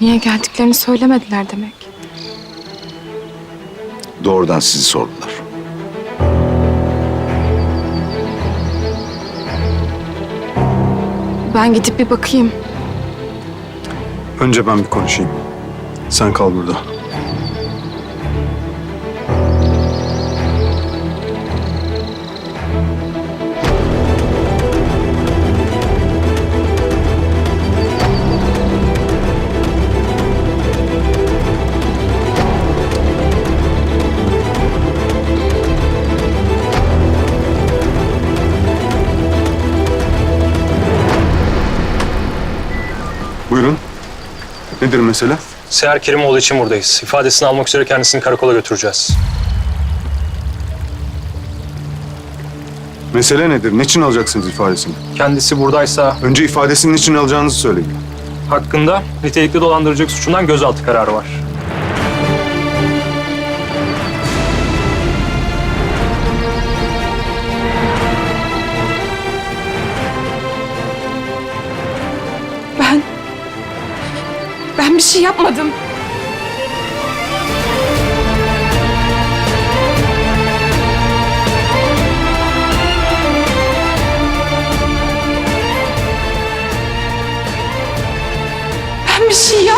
Niye geldiklerini söylemediler demek. Doğrudan sizi sordular. Ben gidip bir bakayım. Önce ben bir konuşayım. Sen kal burada. Buyurun. Nedir mesele? Seher Kerimoğlu için buradayız. İfadesini almak üzere kendisini karakola götüreceğiz. Mesele nedir? Niçin alacaksınız ifadesini? Kendisi buradaysa Önce ifadesinin için alacağınızı söyleyin. hakkında nitelikli dolandırıcılık suçundan gözaltı kararı var. Ben... Ben bir şey yapmadım. Ben bir şey yapmadım.